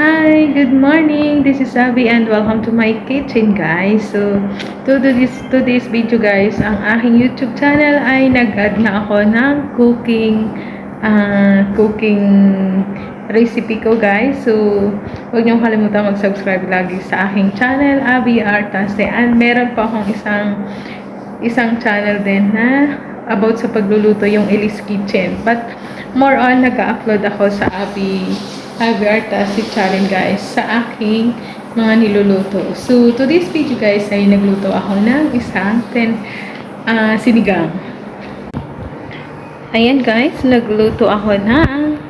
Hi, good morning. This is Abby and welcome to my kitchen, guys. So, to this to this video, guys, ang aking YouTube channel ay nag-add na ako ng cooking ah, cooking recipe ko, guys. So, huwag niyo kalimutan mag-subscribe lagi sa aking channel, Abby Artase. And meron pa akong isang isang channel din na about sa pagluluto, yung Elise Kitchen. But, more on, nag-upload ako sa Abby Abby Artasi channel guys sa aking mga niluluto. So, to this video guys ay nagluto ako ng isang ten, ah, sinigang. Ayan guys, nagluto ako ng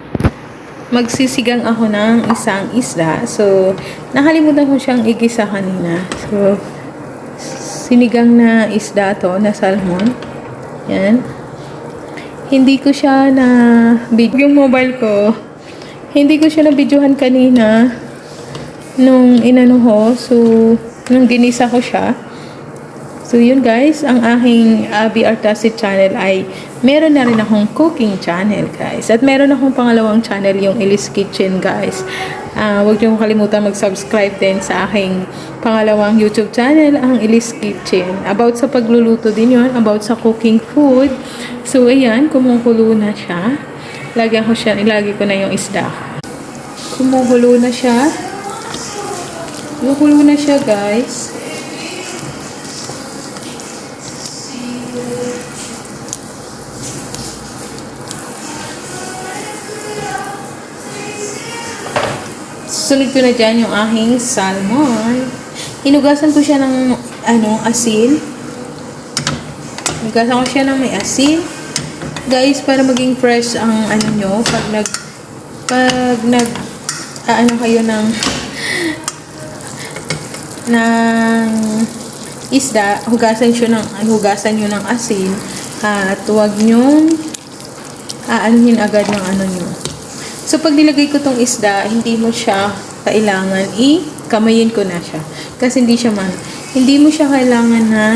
magsisigang ako ng isang isda. So, nakalimutan ko siyang igisa kanina. So, sinigang na isda to, na salmon. Yan. Hindi ko siya na yung mobile ko. Hindi ko siya na videohan kanina nung inano ko. So, nung ginisa ko siya. So, yun guys, ang aking Abby Artasi channel ay meron na rin akong cooking channel guys. At meron akong pangalawang channel, yung Elise Kitchen guys. Ah, huwag niyo kalimutan mag-subscribe din sa aking pangalawang YouTube channel, ang Elise Kitchen. About sa pagluluto din yun, about sa cooking food. So, ayan, kumukulo na siya. Lagyan ko siya, ilagay ko na yung isda. Kumukulo na siya. Kumukulo na siya guys. Susunod ko na dyan yung aking salmon. Hinugasan ko siya ng ano, asin. Hinugasan ko siya ng may asin. Guys, para maging fresh ang ano nyo, pag nag pag nag ano kayo ng ng isda, hugasan siya ng hugasan niyo ng asin at huwag niyo aanuhin agad ng ano niyo. So, pag nilagay ko tong isda, hindi mo siya kailangan i-kamayin ko na siya. Kasi hindi siya man, hindi mo siya kailangan na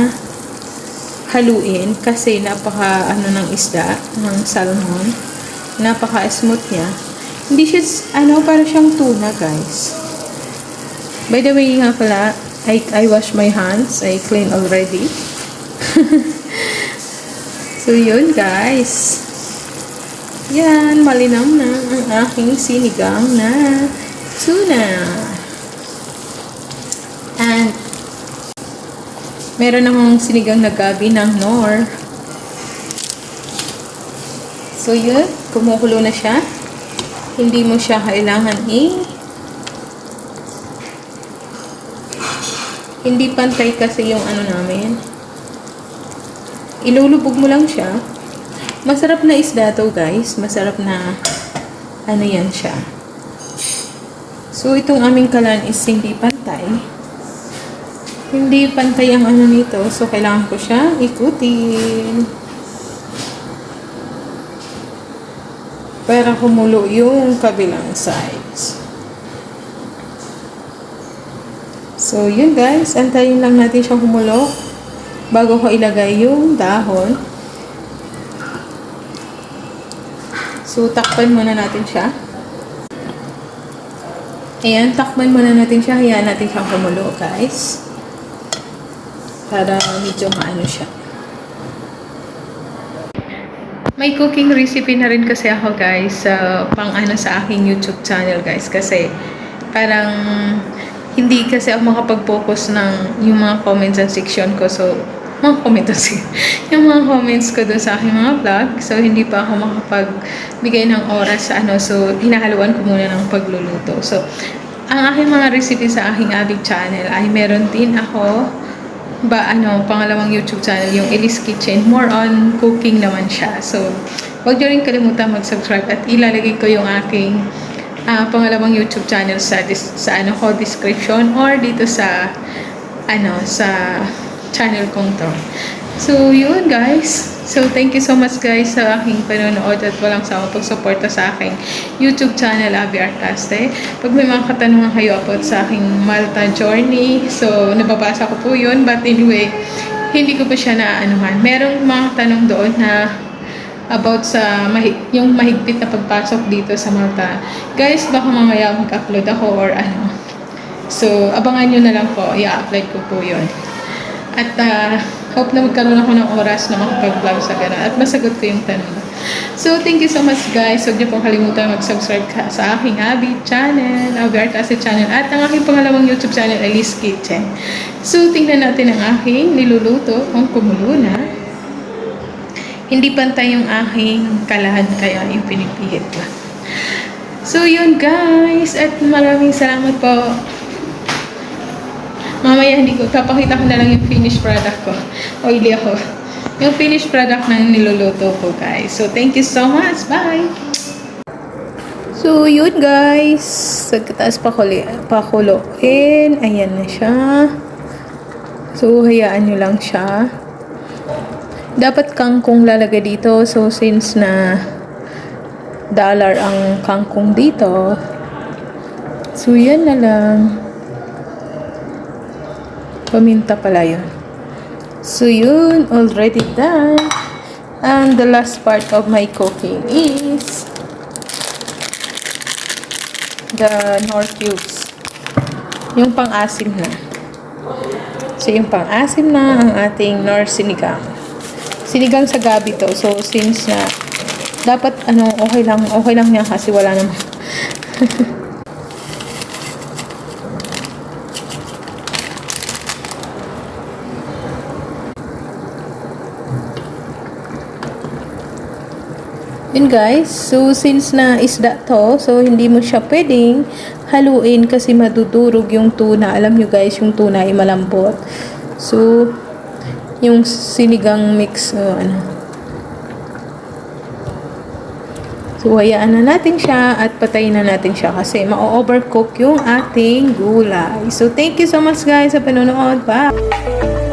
haluin kasi napaka ano ng isda, ng salmon. Napaka smooth niya. Hindi siya, ano, para siyang tuna, guys. By the way nga pala, I, I wash my hands. I clean already. so, yun, guys. Yan, malinaw na ang aking sinigang na tuna. And, meron akong sinigang na gabi ng nor. So, yun, kumukulo na siya. Hindi mo siya kailangan i- hindi pantay kasi yung ano namin. Ilulubog mo lang siya. Masarap na isda to guys. Masarap na ano yan siya. So, itong aming kalan is hindi pantay. Hindi pantay ang ano nito. So, kailangan ko siya ikutin. Para kumulo yung kabilang sides. So, yun guys. Antayin lang natin siyang kumulo bago ko ilagay yung dahon. So, takpan muna natin siya. Ayan, takpan muna natin siya. Hayaan natin siyang kumulo, guys. Para medyo maano siya. May cooking recipe na rin kasi ako, guys, sa pang ano sa aking YouTube channel, guys. Kasi, parang hindi kasi ako makapag-focus ng yung mga comments and section ko. So, mga comments yung mga comments ko doon sa aking mga vlog. So, hindi pa ako makapagbigay ng oras sa ano. So, hinahaluan ko muna ng pagluluto. So, ang aking mga recipe sa aking Abig channel ay meron din ako ba ano, pangalawang YouTube channel, yung Elise Kitchen. More on cooking naman siya. So, huwag nyo rin kalimutan mag-subscribe at ilalagay ko yung aking ah, pangalawang YouTube channel sa sa ano ko description or dito sa ano sa channel kong to. So, yun guys. So, thank you so much guys sa aking panonood at walang sawa pagsuporta sa aking YouTube channel, Abby Artaste. Pag may mga katanungan kayo about sa aking Malta journey, so, nababasa ko po yun. But anyway, hindi ko pa siya naaanuhan. Merong mga tanong doon na about sa mahi- yung mahigpit na pagpasok dito sa Malta. Guys, baka mamaya mag-upload ako or ano. So, abangan nyo na lang po. I-upload ko po yun. At ah, hope na magkaroon ako ng oras na makapag-vlog sa ganun. At masagot ko yung tanong. So, thank you so much guys. Huwag niyo pong kalimutan mag-subscribe sa aking Abby channel, Abby Artase channel, at ang aking pangalawang YouTube channel, Alice Kitchen. So, tingnan natin ang aking niluluto kung kumulo na. Hindi pantay yung aking kalahan, kaya yung pinipihit ko. So, yun guys. At maraming salamat po. Mamaya hindi ko, papakita ko na lang yung finished product ko. Oily ako. Yung finished product ng niluluto ko, guys. So, thank you so much. Bye! So, yun guys. Sagkataas pakuli, pakuloin. Ayan na siya. So, hayaan nyo lang siya. Dapat kangkong lalagay dito. So, since na dollar ang kangkong dito, so, yan na lang. Paminta pala yun. So, yun. Already done. And the last part of my cooking is the nor cubes. Yung pang-asim na. So, yung pang-asim na ang ating nor sinigang. Sinigang sa gabi to. So, since na dapat ano, okay lang, okay lang niya kasi wala namang Yun guys, so since na isda to, so hindi mo siya pwedeng haluin kasi madudurog yung tuna. Alam nyo guys, yung tuna ay malambot. So, yung sinigang mix, uh, ano. So, hayaan na natin siya at patayin na natin siya kasi ma-overcook yung ating gulay. So, thank you so much guys sa panonood. Bye!